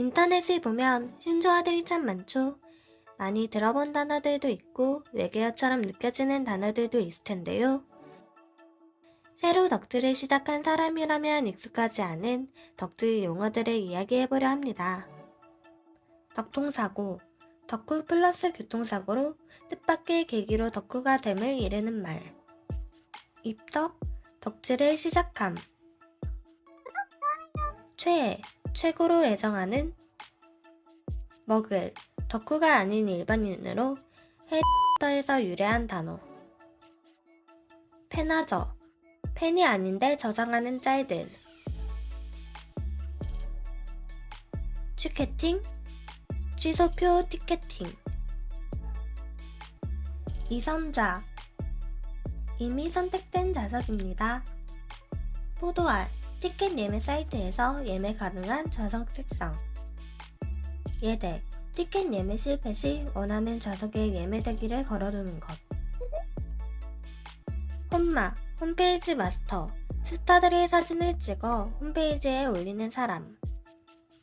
인터넷을 보면 신조어들이 참 많죠. 많이 들어본 단어들도 있고 외계어처럼 느껴지는 단어들도 있을 텐데요. 새로 덕질을 시작한 사람이라면 익숙하지 않은 덕질 용어들을 이야기해보려 합니다. 덕통사고, 덕후 플러스 교통사고로 뜻밖의 계기로 덕후가 됨을 이르는 말. 입덕, 덕질을 시작함. 최애, 최고로 애정하는 먹을, 덕후가 아닌 일반인으로 해리포터에서 유래한 단어. 팬하저, 팬이 아닌데 저장하는 짤들. 취캐팅, 취소표 티켓팅. 이선좌, 이미 선택된 좌석입니다. 포도알, 티켓 예매 사이트에서 예매 가능한 좌석 색상. 예대, 티켓 예매 실패 시 원하는 좌석에 예매 대기를 걸어두는 것. 홈마, 홈페이지 마스터, 스타들의 사진을 찍어 홈페이지에 올리는 사람.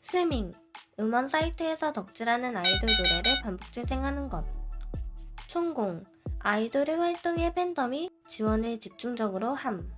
스밍, 음원 사이트에서 덕질하는 아이돌 노래를 반복 재생하는 것. 총공, 아이돌의 활동에 팬덤이 지원을 집중적으로 함.